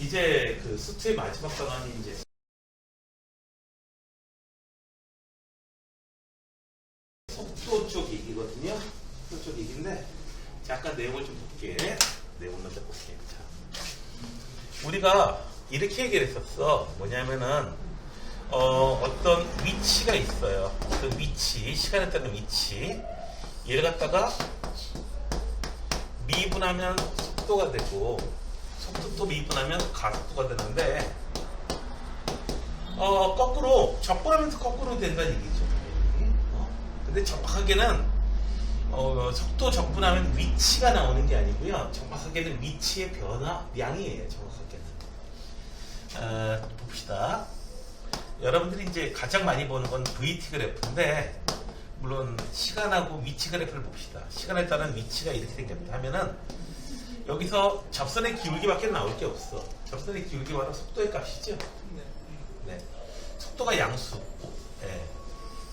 이제 그 수트의 마지막 방안이 이제 속도 쪽 얘기거든요. 속도 쪽 얘기인데 잠깐 내용을 좀 볼게. 내용 먼저 볼게. 자. 우리가 이렇게 얘기를 했었어. 뭐냐면은 어, 어떤 위치가 있어요. 그 위치, 시간에 따른 위치. 얘를 갖다가 미분하면 속도가 되고 속도 또 미분하면 가속도가 되는데 어, 거꾸로 적분하면서 거꾸로 된다는 얘기죠. 어? 근데 정확하게는 어, 속도 적분하면 위치가 나오는 게 아니고요. 정확하게는 위치의 변화량이에요. 정확하게는. 어, 봅시다. 여러분들이 이제 가장 많이 보는 건 VT 그래프인데 물론 시간하고 위치 그래프를 봅시다. 시간에 따른 위치가 이렇게 생겼다 하면은 여기서 접선의 기울기밖에 나올 게 없어. 접선의 기울기 바로 속도의 값이죠. 네. 속도가 양수. 예.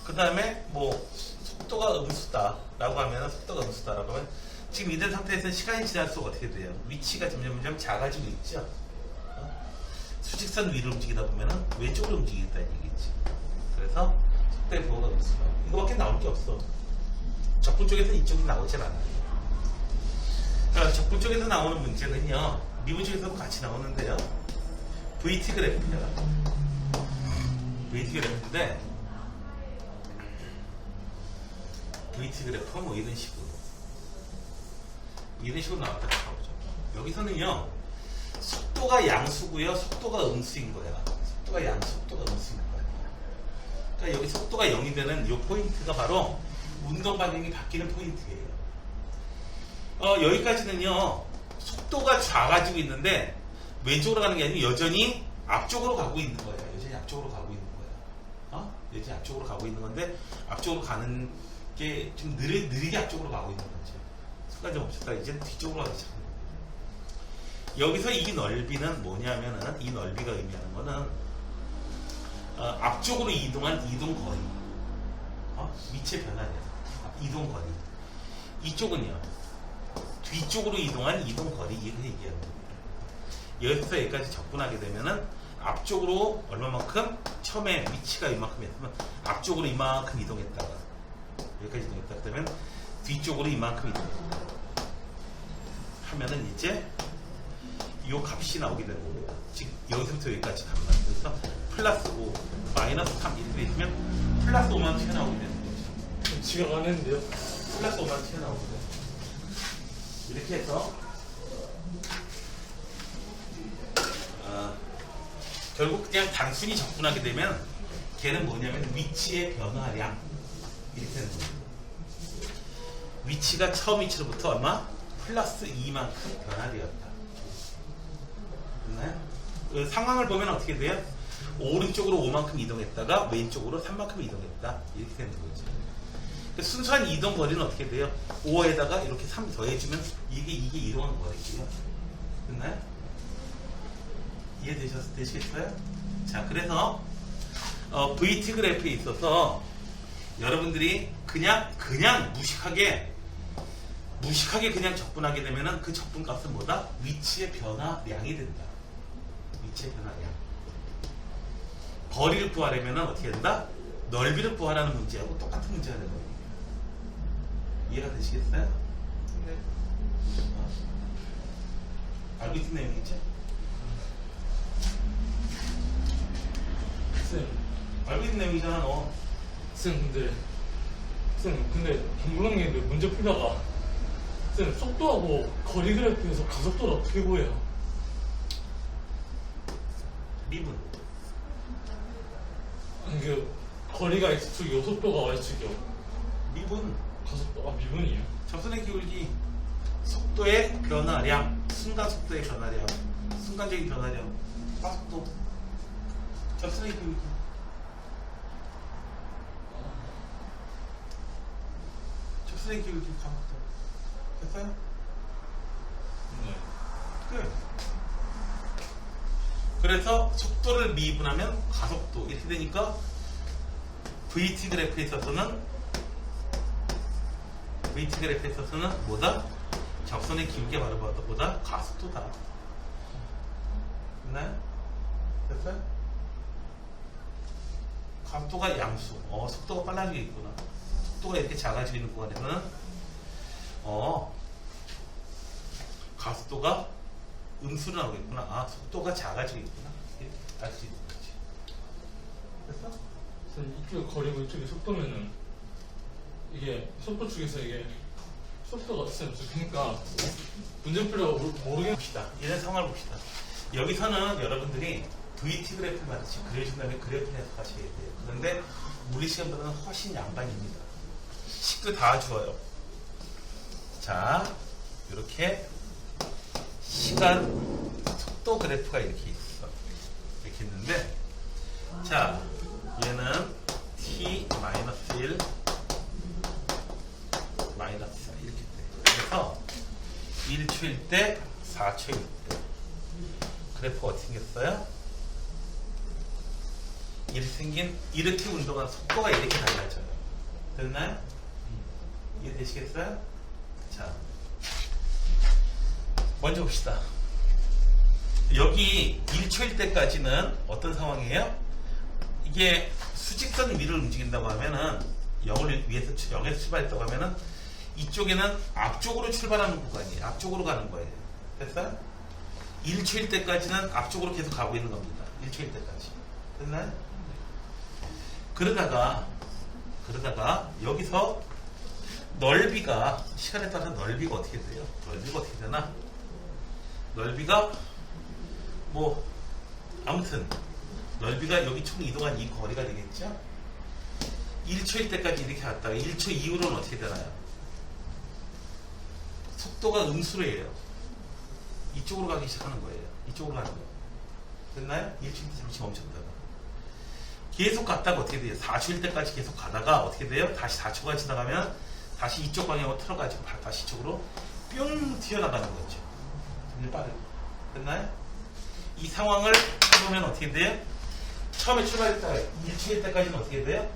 그 다음에 뭐 속도가 음수다라고 하면 속도가 음수다라고 하면 지금 이런 상태에서 시간이 지날수록 어떻게 돼요? 위치가 점점 점점 작아지고 있죠. 어? 수직선 위로 움직이다 보면 왼쪽으로 움직이겠다는 얘기지. 그래서 속도의 부호가 음수다. 이거밖에 나올 게 없어. 적분 쪽에서 이쪽이 나오질 않아요. 자, 적분 쪽에서 나오는 문제는요. 미분 쪽에서도 같이 나오는데요. VT 그래프야. VT 그래프인데 VT 그래프 뭐 이런 식으로 이런 식으로 나왔다 쳐보죠. 여기서는요. 속도가 양수고요. 속도가 음수인 거야. 속도가 양수, 속도가 음수인 거야. 그러니까 여기 속도가 0이 되는 이 포인트가 바로 운동 반경이 바뀌는 포인트예요. 어, 여기까지는요. 속도가 좌가지고 있는데 왼쪽으로 가는 게 아니고 여전히 앞쪽으로 가고 있는 거예요. 여전히 앞쪽으로 가고 있는 거예요. 어? 여전히 앞쪽으로 가고 있는 건데 앞쪽으로 가는 게 좀 느리, 느리게 앞쪽으로 가고 있는 거죠. 순간 좀 없었다. 이제 뒤쪽으로 가기 시작합니다. 여기서 이 넓이는 뭐냐면은 이 넓이가 의미하는 거는 어, 앞쪽으로 이동한 이동 거리, 어? 위치의 변화냐, 이동 거리. 이쪽은요, 뒤쪽으로 이동한 이동 거리 이거 얘기하는 겁니다. 여기서 여기까지 접근하게 되면은 앞쪽으로 얼마만큼 처음에 위치가 이만큼이었으면 앞쪽으로 이만큼 이동했다가 여기까지 이동했다 그러면 뒤쪽으로 이만큼 이동했다 하면은 이제 이 값이 나오게 되는 겁니다. 지금 여기서부터 여기까지 갑니다. 그래서 플러스 5, 마이너스 3 이렇게 있으면 플러스 5만 튀어나오게 되는 거죠. 지각 안 했는데요. 플러스 5만 튀어나오게 돼요. 이렇게 해서 어, 결국 그냥 단순히 접근하게 되면 걔는 뭐냐면 위치의 변화량 이렇게 되는 겁니다. 위치가 처음 위치로부터 얼마? 플러스 2만큼 변화되었다. 됐나요? 그 상황을 보면 어떻게 돼요? 오른쪽으로 5만큼 이동했다가 왼쪽으로 3만큼 이동했다. 이렇게 되는 거죠. 그 순수한 이동 거리는 어떻게 돼요? 5에다가 이렇게 3 더해주면 이게 이게 이동한 거리고요. 됐나요? 이해되셨, 되시겠어요? 자, 그래서 어, VT 그래프에 있어서 여러분들이 그냥 그냥 무식하게 무식하게 그냥 적분하게 되면은 그 적분 값은 뭐다? 위치의 변화량이 된다. 위치의 변화량. 거리를 구하려면은 어떻게 된다? 넓이를 구하라는 문제하고 똑같은 문제가 되는 거예요. 이해가 되시겠어요? 네. 어. 알고 있는 내용이죠? 쌤, 알고 있는 내용이잖아, 너. 쌤 근데 쌤 근데 궁금한 문제 풀다가 쌤 속도하고 거리 그래프에서 가속도를 어떻게 구해요? 미분. 아니 그 거리가 x축이요 속도가 y축이요 미분. 가속도 아 미분이에요? 접선의 기울기, 속도의 변화량, 순간 속도의 변화량, 순간적인 변화량, 가속도, 접선의 기울기. 접선의 기울기, 가속도. 됐어요? 네. 끝. 그래서 속도를 미분하면 가속도 이렇게 되니까 VT 그래프에 있어서는 VT 그래프에 있어서는 뭐다? 적선의 기울기 바로 보다 가속도다. 됐나요? 됐어요? 각도가 양수. 어, 속도가 빨라지겠구나. 속도가 이렇게 작아지고 있는 구간에서는 어, 가속도가 음수로 나오겠구나. 아, 속도가 작아지겠구나. 이렇게 알수 있는 거지. 됐어? 이쪽에 거리고 이쪽에 속도면은 이게 속도 쪽에서 이게 속도가 쌤 그러니까 문제풀이라고 모르겠 봅시다. 이런 상황을 봅시다. 여기서는 여러분들이 VT 그래프 맞지 그려준 다음에 그래프 해석하셔야 돼요. 그런데 우리 시험보다는 훨씬 양반입니다. 식도 다 주어요. 자, 이렇게 시간 속도 그래프가 이렇게 있어. 이렇게 있는데, 자, 얘는 t 마이너스 1 마이너스 4 이렇게 돼. 그래서 1초일 때, 4초일 때. 그래프가 어떻게 생겼어요? 이렇게 생긴, 이렇게 운동한 속도가 이렇게 달라져요. 됐나요? 이해되시겠어요? 자. 먼저 봅시다. 여기 1초일 때까지는 어떤 상황이에요? 이게 수직선 위를 움직인다고 하면은 0을 위에서 0에서 출발했다고 하면은 이쪽에는 앞쪽으로 출발하는 구간이에요. 앞쪽으로 가는 거예요. 됐어요? 1초일 때까지는 앞쪽으로 계속 가고 있는 겁니다. 1초일 때까지. 됐나요? 그러다가, 그러다가 여기서 넓이가, 시간에 따라 넓이가 어떻게 돼요? 넓이가 어떻게 되나? 넓이가, 뭐, 아무튼, 넓이가 여기 총 이동한 이 거리가 되겠죠? 1초일 때까지 이렇게 갔다가 1초 이후로는 어떻게 되나요? 속도가 음수래요. 이쪽으로 가기 시작하는 거예요. 이쪽으로 가는 거예요. 됐나요? 1초일 때 잠시 멈췄다가. 계속 갔다가 어떻게 돼요? 4초일 때까지 계속 가다가 어떻게 돼요? 다시 4초가 지나가면 다시 이쪽 방향으로 틀어가지고 다- 다시 이쪽으로 뿅 튀어나가는 거죠. 점점 빠르게. 됐나요? 이 상황을 해보면 어떻게 돼요? 처음에 출발했다가 1초일 때까지는 어떻게 돼요?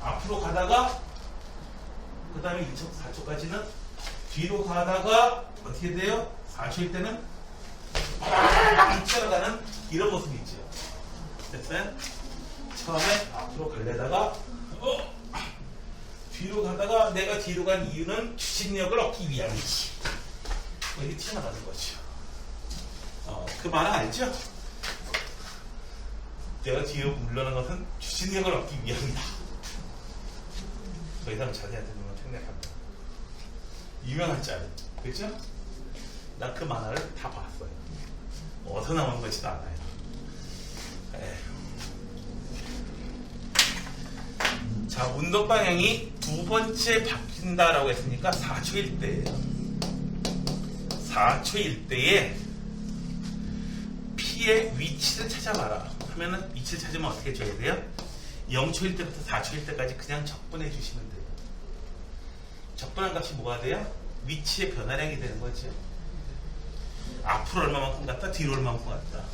앞으로 가다가 그 다음에 2초, 4초까지는 뒤로 가다가 어떻게 돼요? 4초일 때는 팍 튀어나가는 이런 모습이 있죠. 됐어요? 처음에 앞으로 갈래다가 어? 뒤로 가다가 내가 뒤로 간 이유는 추진력을 얻기 위함이지. 뭐 이렇게 튀어나가는 거죠. 어, 그 말은 알죠? 내가 뒤로 물러난 것은 추진력을 얻기 위함이다. 더 이상 자세한테 보면 생략합니다. 유명한 짤. 그죠? 나 그 만화를 다 봤어요. 어디서 나온 것지도 않아요. 에휴. 자, 운동 방향이 두 번째 바뀐다라고 했으니까 4초일 때예요. 4초일 때에 P의 위치를 찾아봐라. 하면은 위치를 찾으면 어떻게 줘야 돼요? 0초일 때부터 4초일 때까지 그냥 적분해 주시면 돼요. 적분한 값이 뭐가 돼요? 위치의 변화량이 되는 거죠. 앞으로 얼마만큼 갔다, 뒤로 얼마만큼 갔다.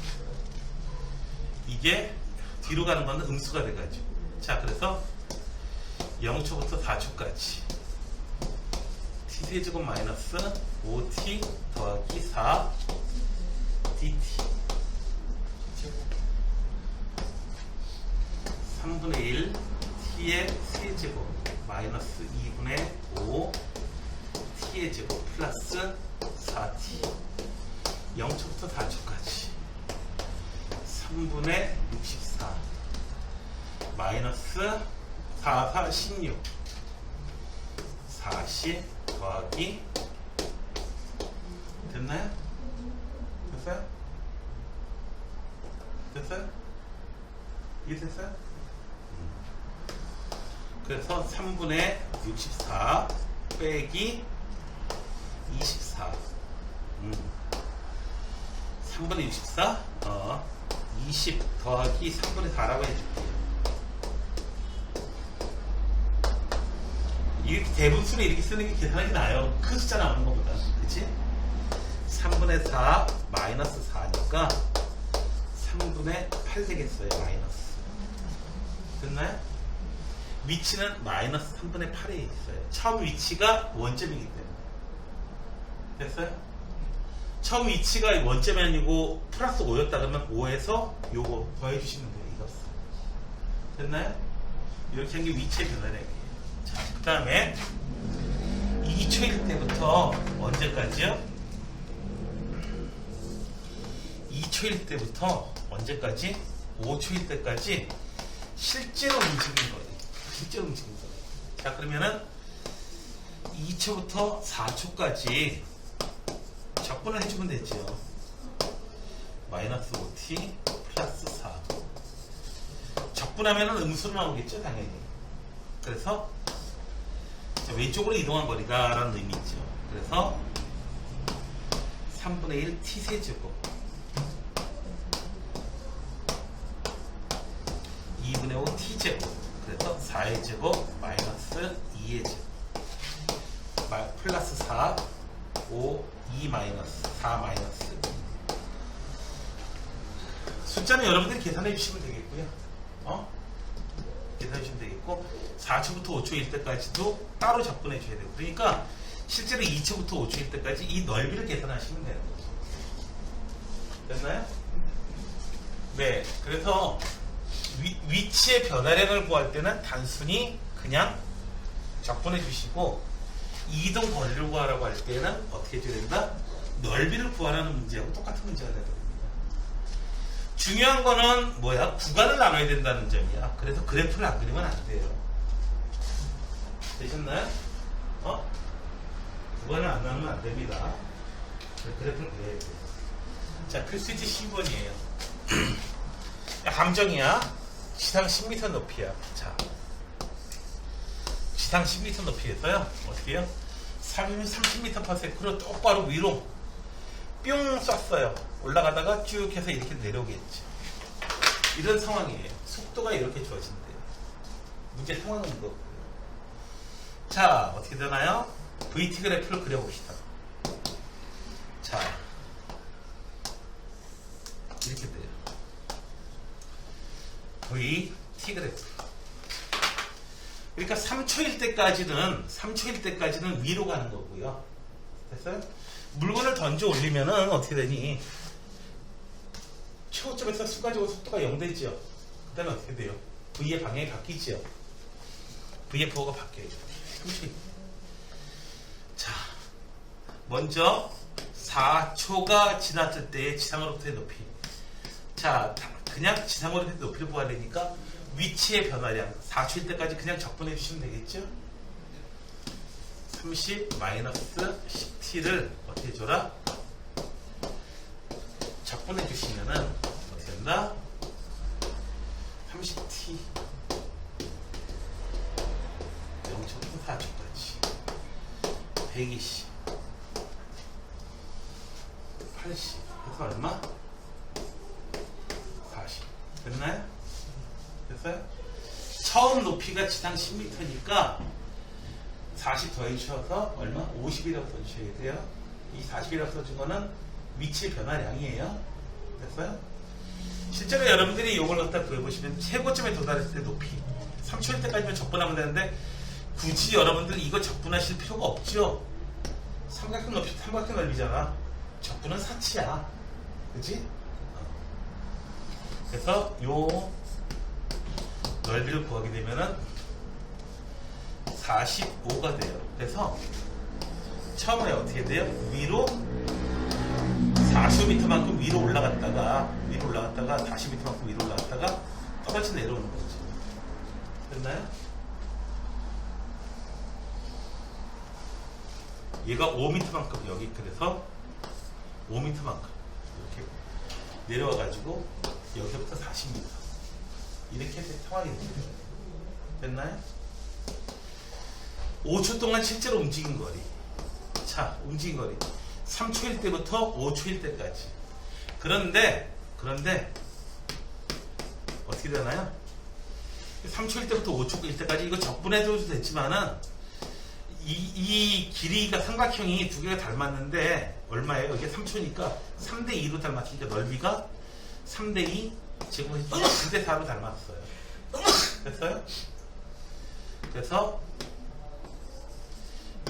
이게 뒤로 가는 건 음수가 돼가지고. 자, 그래서 0초부터 4초까지 t세제곱 마이너스 5t 더하기 4 dt 3분의 1 t의 세제곱 마이너스 2분의 5 t의 제곱 플러스 4t 0초부터 4초까지 3분의 64 마이너스 4, 4, 16 40 더하기 됐나요? 됐어요? 됐어요? 이해 됐어요? 음. 그래서 3분의 64 빼기 24 음. 3분의 64 어, 20 더하기 3분의 4라고 해줄게요 이렇게 대분수를 이렇게 쓰는 게 계산하기 나아요. 큰 숫자 나오는 것보다. 그치? 3분의 4 마이너스 4니까 3분의 8 되겠어요. 마이너스. 됐나요? 위치는 마이너스 3분의 8에 있어요. 처음 위치가 원점이기 때문에. 됐어요? 처음 위치가 원점이 아니고 플러스 5였다 그러면 5에서 요거 더해주시면 돼요. 이거. 됐나요? 이렇게 한 게 위치의 변화량이에요. 자, 그 다음에 2초일 때부터 언제까지요? 2초일 때부터 언제까지? 5초일 때까지 실제로 움직이는 거예요. 움직이는 거예요. 자, 그러면은 2초부터 4초까지 적분을 해주면 되죠. 마이너스 5t 플러스 4. 적분하면 음수로 나오겠죠, 당연히. 그래서 자, 왼쪽으로 이동한 거리다라는 의미죠. 그래서 3분의 1 t 세제곱 2분의 5 t 제곱 그래서 4의 제곱 마이너스 2의 제곱 마- 플러스 4 5 2 마이너스 4 마이너스 숫자는 여러분들이 계산해 주시면 되겠고요. 어? 계산해 주시면 되겠고 4초부터 5초일 때까지도 따로 접근해 줘야 돼요. 그러니까 실제로 2초부터 5초일 때까지 이 넓이를 계산하시면 거죠. 됐나요? 네. 그래서 위, 위치의 변화량을 구할 때는 단순히 그냥 적분해 주시고 이동 거리를 구하라고 할 때는 어떻게 해줘야 된다? 넓이를 구하라는 문제하고 똑같은 문제가 되거든요. 중요한 거는 뭐야? 구간을 나눠야 된다는 점이야. 그래서 그래프를 안 그리면 안 돼요. 되셨나요? 어? 구간을 안 나누면 안 됩니다. 그래프를 그려야 돼요. 자, 필수지 10번이에요. 함정이야. 지상 10m 높이야. 자, 지상 10m 높이에서요. 어떻게 해요? 30m/s로 똑바로 위로 뿅 쐈어요. 올라가다가 쭉 해서 이렇게 내려오겠죠. 이런 상황이에요. 속도가 이렇게 주어진대요. 문제 상황은 이거고요. 자, 어떻게 되나요? VT 그래프를 그려봅시다. 자, 이렇게 돼요. VT 그래프. 그러니까 3초일 때까지는 3초일 때까지는 위로 가는 거고요. 됐어요? 물건을 던져 올리면은 어떻게 되니? 최고점에서 순간적으로 속도가 0 되죠. 그다음에 어떻게 돼요? V의 방향이 바뀌죠. V의 부호가 바뀌어요. 3초. 자, 먼저 4초가 지났을 때의 지상으로부터의 높이. 자, 그냥 지상으로부터의 높이를 구하려니까 위치의 변화량 4초일 때까지 그냥 적분해 주시면 되겠죠? 30 마이너스 10t를 어떻게 줘라? 적분해 주시면은 어떻게 된다? 30t 0초부터 4초까지 120 80 그래서 얼마? 40 됐나요? 됐어요? 처음 높이가 지상 10m니까 40 더해주셔서 얼마? 50이라고 써주셔야 돼요. 이 40이라고 써준 거는 위치 변화량이에요. 됐어요? 실제로 여러분들이 이걸 갖다 구해보시면 최고점에 도달했을 때 높이 3초일 때까지만 적분하면 되는데 굳이 여러분들 이거 적분하실 필요가 없죠. 삼각형 높이 삼각형 넓이잖아. 적분은 사치야. 그지? 그래서 요 넓이를 구하게 되면은 45가 돼요. 그래서 처음에 어떻게 돼요? 위로 40m만큼 위로 올라갔다가 위로 올라갔다가 40m만큼 위로 올라갔다가 떨어져 내려오는 거죠. 됐나요? 얘가 5m만큼 여기 그래서 5m만큼 이렇게 내려와가지고 여기부터 40m 이렇게 상황이 됩니다. 됐나요? 5초 동안 실제로 움직인 거리. 자, 움직인 거리. 3초일 때부터 5초일 때까지. 그런데, 그런데, 어떻게 되나요? 3초일 때부터 5초일 때까지 이거 적분해도 됐지만은, 이, 이 길이가 삼각형이 두 개가 닮았는데, 얼마예요? 이게 3초니까 3대2로 닮았으니까 넓이가 3대2 제곱해서 9대4로 닮았어요. 됐어요? 그래서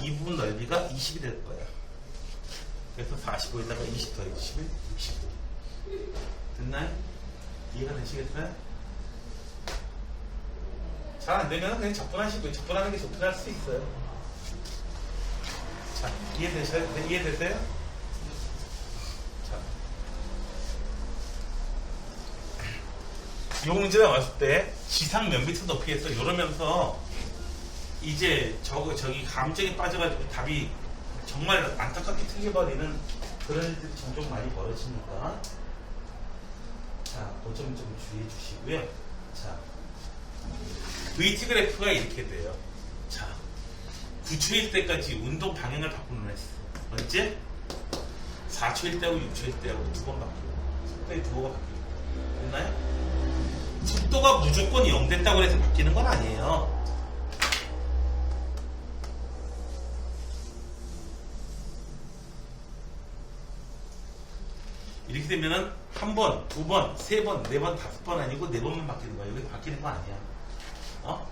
이 부분 넓이가 20이 될 거야. 그래서 45에다가 20 더해주시면 65. 됐나요? 이해가 되시겠어요? 잘 안 되면 그냥 적분하시고요. 적분하는 게 좋긴 할수 있어요. 자? 네, 이해되세요? 요 문제가 왔을 때 지상 몇 미터 높이에서 이러면서 이제 저거 저기 감정에 빠져가지고 답이 정말 안타깝게 틀려버리는 그런 일들이 종종 많이 벌어지니까 자, 그점좀 주의해 주시고요. 자, VT 그래프가 이렇게 돼요. 자, 9초일 때까지 운동 방향을 바꾸는 했어. 언제? 4초일 때하고 6초일 때하고 두 번 바뀌고 속도의 두 번가 바뀌고 됐나요? 속도가 무조건 0 됐다고 해서 바뀌는 건 아니에요. 이렇게 되면은 한 번, 두 번, 세 번, 네 번, 다섯 번 아니고 네 번만 바뀌는 거야. 여기 바뀌는 거 아니야. 어?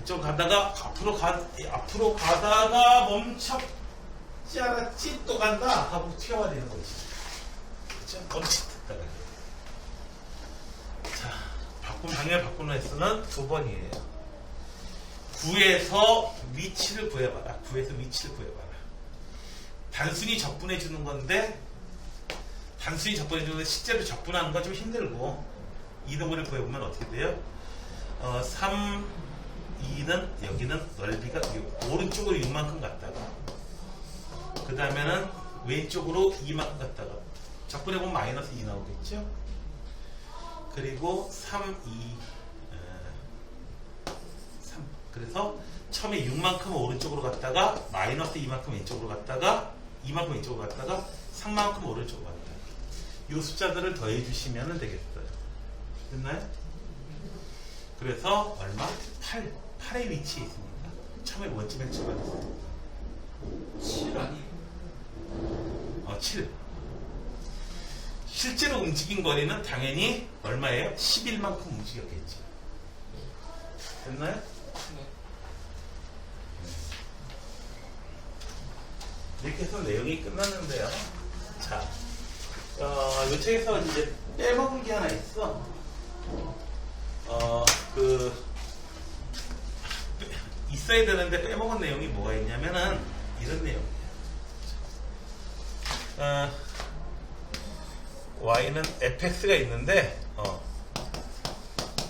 이쪽 가다가 앞으로 가 앞으로 가다가 멈췄지 않았지 또 간다 하고 튀어야 되는 거지. 그쵸? 멈칫했다가. 자, 바꾼 방향을 바꾸는 횟수는 두 번이에요. 9에서 위치를 구해봐라. 9에서 위치를 구해봐라. 단순히 적분해 주는 건데 단순히 적분해 주는데 실제로 적분하는 건 좀 힘들고 이동을 구해보면 어떻게 돼요? 어, 3, 2는 여기는 넓이가 요- 오른쪽으로 6만큼 갔다가 그 다음에는 왼쪽으로 2만큼 갔다가 적분해보면 마이너스 2 나오겠죠? 그리고 3, 2, 3 그래서 처음에 6만큼 오른쪽으로 갔다가 마이너스 2만큼 왼쪽으로 갔다가 2만큼 왼쪽으로 갔다가 3만큼 오른쪽으로 갔다가 이 숫자들을 더해 주시면 되겠어요. 됐나요? 그래서 얼마? 8 8의 위치에 있습니다. 처음에 원점에 집어넣었어요. 7 아니에요? 어, 7 실제로 움직인 거리는 당연히 얼마예요? 11만큼 움직였겠죠 됐나요? 네. 이렇게 해서 내용이 끝났는데요. 자, 어, 이 책에서 이제 빼먹은 게 하나 있어. 어, 그, 빼- 있어야 되는데 빼먹은 내용이 뭐가 있냐면은 이런 내용이에요. 어, y는 fx가 있는데, 어,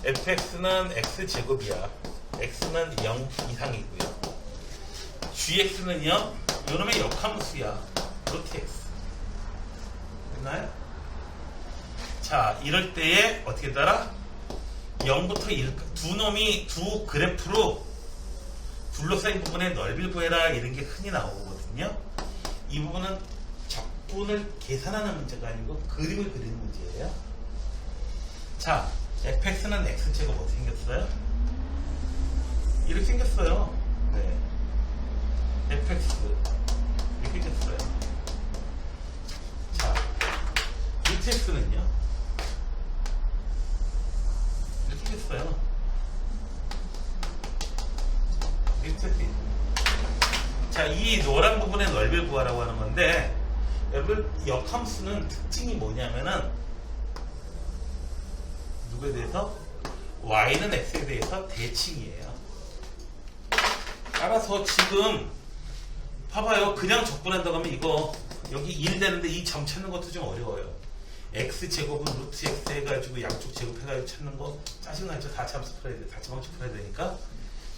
fx는 x제곱이야. x는 0 이상이고요. gx는요, 요놈의 역함수야. 루트 x. 됐나요? 자, 이럴 때에 어떻게 따라? 0부터 1, 두 놈이 두 그래프로 둘러싸인 부분의 넓이를 구해라 이런 게 흔히 나오거든요. 이 부분은 적 분을 계산하는 문제가 아니고 그림을 그리는 문제예요. 자, fx는 x제곱 어떻게 생겼어요? 이렇게 생겼어요. 네. fx 이렇게 생겼어요. 자, 루트 x는요? 이렇게 생겼어요. 이렇게 생겼어요. 자, 이 노란 부분의 넓이를 구하라고 하는 건데, 여러분, 역함수는 특징이 뭐냐면은, 누구에 대해서? y는 x에 대해서 대칭이에요. 따라서 지금, 봐봐요. 그냥 적분한다고 하면 이거, 여기 1 되는데 이 점 찾는 것도 좀 어려워요. x제곱은 루트 x 해가지고 양쪽 제곱해가지고 찾는 거 짜증나죠? 다참수 풀어야 돼. 다참함수 풀어야 되니까.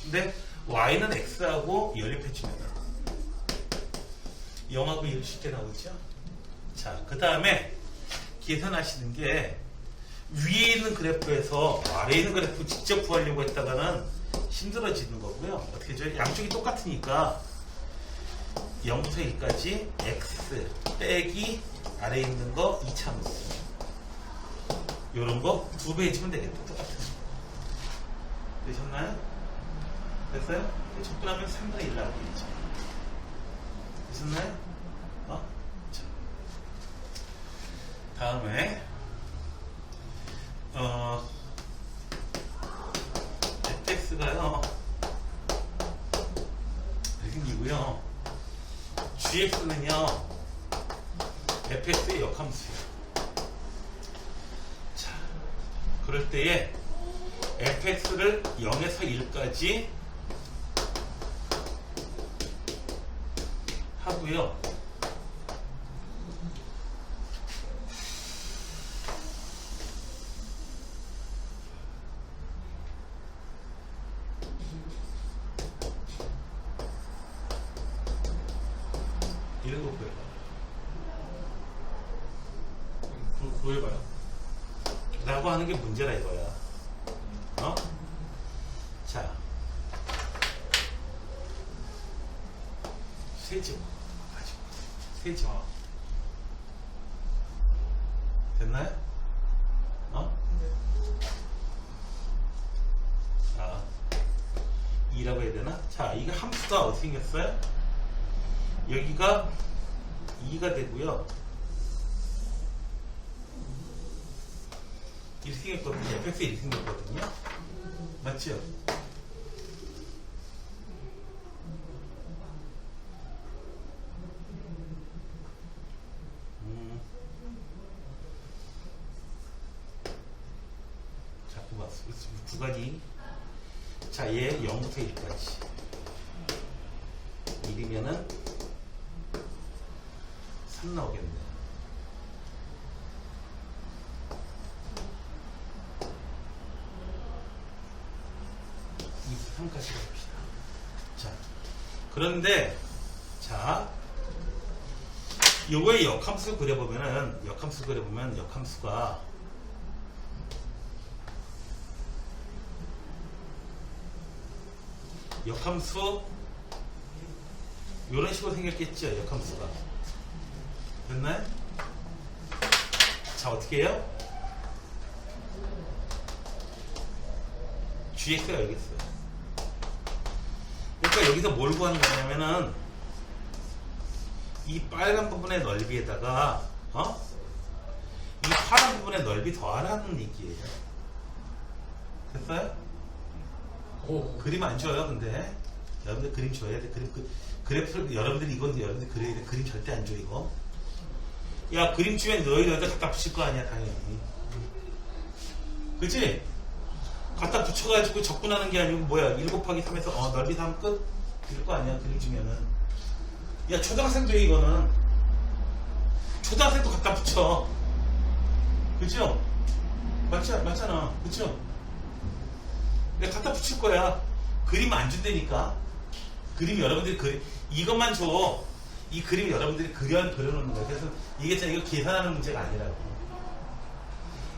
근데 y는 x하고 연립해주면 0하고 1 쉽게 나오죠? 자, 그 다음에 계산하시는 게 위에 있는 그래프에서 아래에 있는 그래프 직접 구하려고 했다가는 힘들어지는 거고요. 어떻게 해줘요? 양쪽이 똑같으니까 0부터 1까지 x 빼기 아래에 있는 거 2차함수 요런 거 두 배 해주면 되겠다. 똑같은 거. 되셨나요? 됐어요? 적분하면 3분의 1 나오게 되죠. 되셨나요? 어? 자. 다음에 어 fx가요 생기고요 gx는요 fx의 역함수예요. 자, 그럴 때에 fx를 0에서 1까지 하고요. 이런 거 보여봐. 구, 구해봐요. 라고 하는 게 문제라 이거야. 어? 자. 세집. 세집. 됐나요? 어? 자. 2라고 해야 되나? 자, 이게 함수가 어떻게 생겼어요? 여기가 2가 되고요. 이렇게 생겼거든요. fx 이렇게 생겼거든요. 맞죠? 음. 자꾸 봤어. 두 가지. 자, 얘 0부터 1까지. 1이면은 3 나오겠네. 23까지 갑시다. 자, 그런데, 자, 요거의 역함수 그려보면은, 역함수 그려보면, 역함수가, 역함수, 요런 식으로 생겼겠죠, 역함수가. 됐나요? 자, 어떻게 해요? GX가 여기 있어요. 그러니까 여기서 뭘 구하는 거냐면은 이 빨간 부분의 넓이에다가 어? 이 파란 부분의 넓이 더하라는 얘기예요. 됐어요? 오. 그림 안 줘요, 근데 여러분들 그림 줘야 돼. 그림 그 그래프를 여러분들이 이건 여러분들 그려야 돼. 그림 절대 안 줘 이거. 야 그림 주면 너희 여기다 갖다 붙일 거 아니야 당연히. 그치? 갖다 붙여가지고 접근하는 게 아니고 뭐야 1 곱하기 3에서 어 넓이 3 끝? 이럴 거 아니야 그림 주면은 야 초등학생도 해 이거는 초등학생도 갖다 붙여 그죠? 맞지, 맞잖아 그죠? 내가 갖다 붙일 거야 그림 안 준다니까 그림 여러분들이 그리 이것만 줘 이 그림 여러분들이 그려 그려놓는 거야 그래서 이게 진짜 이거 계산하는 문제가 아니라고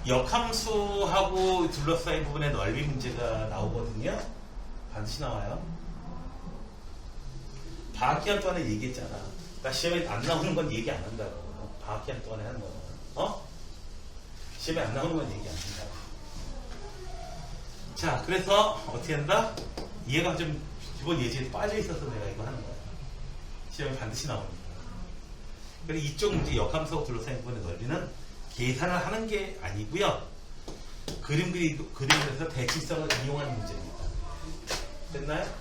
역함수하고 둘러싸인 부분의 넓이 문제가 나오거든요. 반드시 나와요. 방학 기간 동안에 얘기했잖아. 나 시험에 안 나오는 건 얘기 안 한다고. 방학 기간 동안에 하는 거는. 어? 시험에 안 나오는 건 얘기 안 한다고. 자, 그래서 어떻게 한다? 이해가 좀 기본 예지에 빠져 있어서 내가 이거 하는 거야. 시험에 반드시 나오니까. 그리고 이쪽 문제 역함수하고 둘러싸인 부분의 넓이는 계산을 하는 게 아니고요. 그림 그리, 그림에서 대칭성을 이용하는 문제입니다. 됐나요?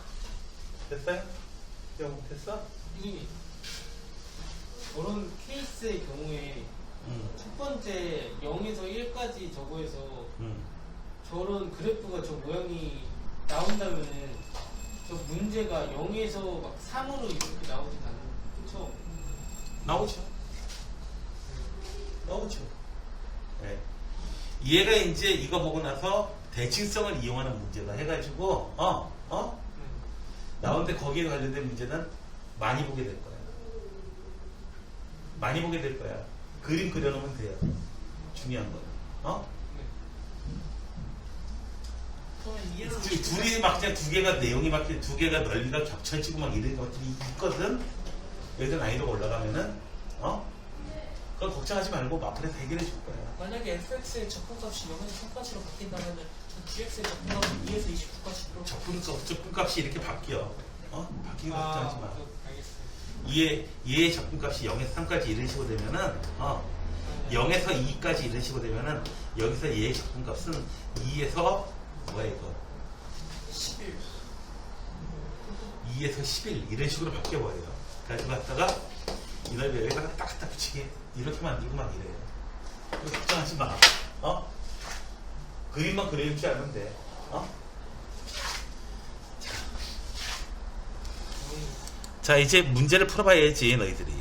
됐어요? 영 됐어? 이 저런 케이스의 경우에 응. 첫 번째 0에서 1까지 저거에서 응. 저런 그래프가 저 모양이 나온다면은 저 문제가 0에서 막 3으로 이렇게 나오진 않는 그쵸? 나오죠. 나오죠. 네. 얘가 이제 이거 보고 나서 대칭성을 이용하는 문제다 해가지고 어? 어? 네. 나오는데 거기에 관련된 문제는 많이 보게 될 거야. 많이 보게 될 거야. 그림 그려놓으면 돼요. 중요한 건. 어? 지금 둘이 막 그냥 두 개가 내용이 막 두 개가 넓이가 겹쳐지고 막 이런 것들이 있거든. 여기서 난이도가 올라가면은 어? 그건 걱정하지 말고 마플에서 해결해 줄 거야. 만약에 fx의 적분값이 0에서 3까지로 바뀐다면 gx의 적분값은 2에서 29까지로 적분값, 적분값이 이렇게 바뀌어. 어? 바뀌는 거 걱정하지 마. 그, 알겠어요. 얘, 얘의 적분값이 0에서 3까지 이런 식으로 되면은 어, 0에서 2까지 이런 식으로 되면은 여기서 얘의 적분값은 2에서 뭐야 이거 11 2에서 11 이런 식으로 바뀌어버려요. 가지고 갔다가 이 넓이 여기다가 딱 갖다 붙이게 이렇게 만들고 막 이래요. 이거 걱정하지 마. 어? 그림만 그릴 줄 알면 돼. 어? 자 이제 문제를 풀어봐야지 너희들이.